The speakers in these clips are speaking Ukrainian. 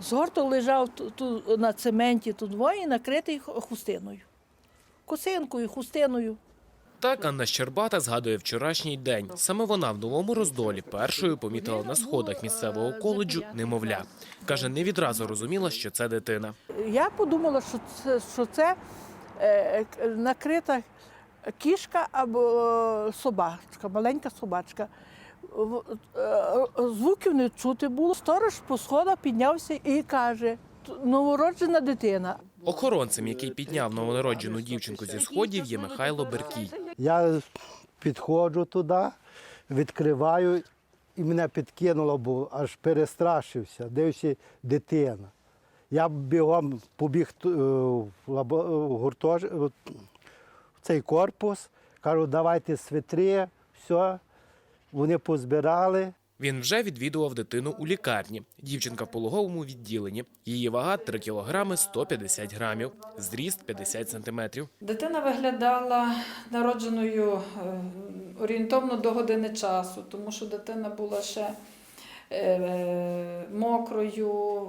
Згорто лежав ту- ту- на цементі тут двоє, накритий хустиною. Косинкою, хустиною. Так Анна Щербата згадує вчорашній день. Саме вона в новому роздолі першою помітила на сходах місцевого коледжу немовля. Каже, не відразу розуміла, що це дитина. Я подумала, що це, що це е, накрита кішка або е, собачка, маленька собачка. Е, Звуків не чути було. Сторож по сходах піднявся і каже: новороджена дитина. Охоронцем, який підняв новонароджену дівчинку зі сходів, є Михайло Беркій. Я підходжу туди, відкриваю, і мене підкинуло, бо аж перестрашився, дивився дитина. Я бігом побіг е, в в гуртож... в цей корпус, кажу, давайте свитри, все. Вони позбирали. Він вже відвідував дитину у лікарні. Дівчинка в пологовому відділенні. Її вага 3 кілограми 150 грамів, зріст 50 сантиметрів. Дитина виглядала народженою е, орієнтовно до години часу, тому що дитина була ще мокрою,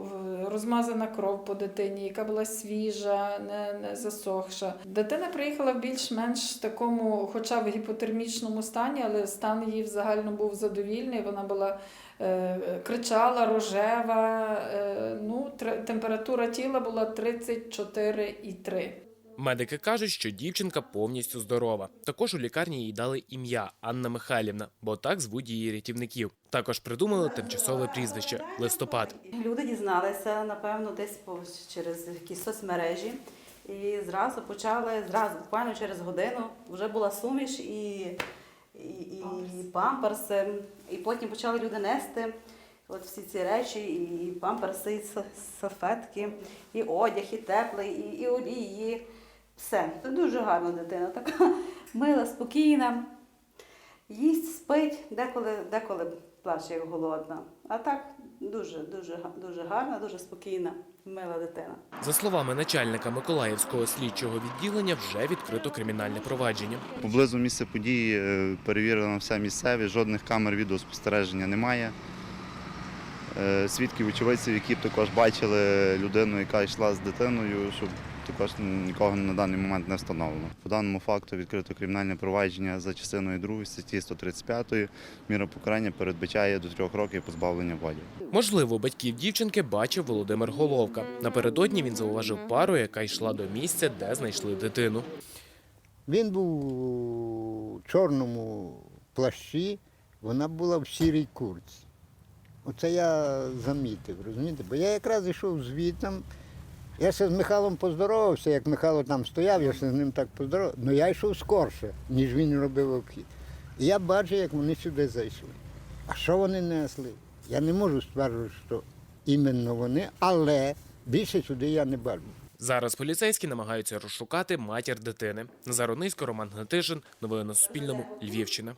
е, розмазана кров по дитині, яка була свіжа, не, не засохша. Дитина приїхала в більш-менш такому, хоча в гіпотермічному стані, але стан її в загальному був задовільний. Вона була е, кричала, рожева. Е, ну, температура тіла була 34,3. Медики кажуть, що дівчинка повністю здорова. Також у лікарні їй дали ім'я Анна Михайлівна, бо так звуть її рятівників. Також придумали тимчасове прізвище листопад. Люди дізналися, напевно, десь через якісь соцмережі. І зразу почали, зразу, буквально через годину, вже була суміш і, і, і памперси. І потім почали люди нести от всі ці речі, і памперси, і салфетки, і одяг, і теплий, і, і олії. Все. Це дуже гарна дитина, така мила, спокійна. Їсть, спить, деколи, деколи плаче як голодна. А так дуже, дуже, га- дуже гарна, дуже спокійна, мила дитина. За словами начальника Миколаївського слідчого відділення, вже відкрито кримінальне провадження. Поблизу місця події е, перевірено все місцеві, жодних камер відеоспостереження немає. Е, Свідків очевидців, які б також бачили людину, яка йшла з дитиною, щоб також нікого на даний момент не встановлено. По даному факту відкрито кримінальне провадження за частиною 2 статті 135. Міра покарання передбачає до трьох років позбавлення волі. Можливо, батьків дівчинки бачив Володимир Головка. Напередодні він зауважив пару, яка йшла до місця, де знайшли дитину. Він був у чорному плащі, вона була в сірій курці. Оце я замітив, розумієте? Бо я якраз йшов звітом. Я ще з Михайлом поздоровався, як Михайло там стояв, я ще з ним так поздоровався. Ну я йшов скорше, ніж він робив обхід. І я бачу, як вони сюди зайшли. А що вони несли? Я не можу стверджувати, що іменно вони, але більше сюди я не бачу. Зараз поліцейські намагаються розшукати матір дитини. Назар Онисько, Роман Гнатишин. Новини на Суспільному. Львівщина.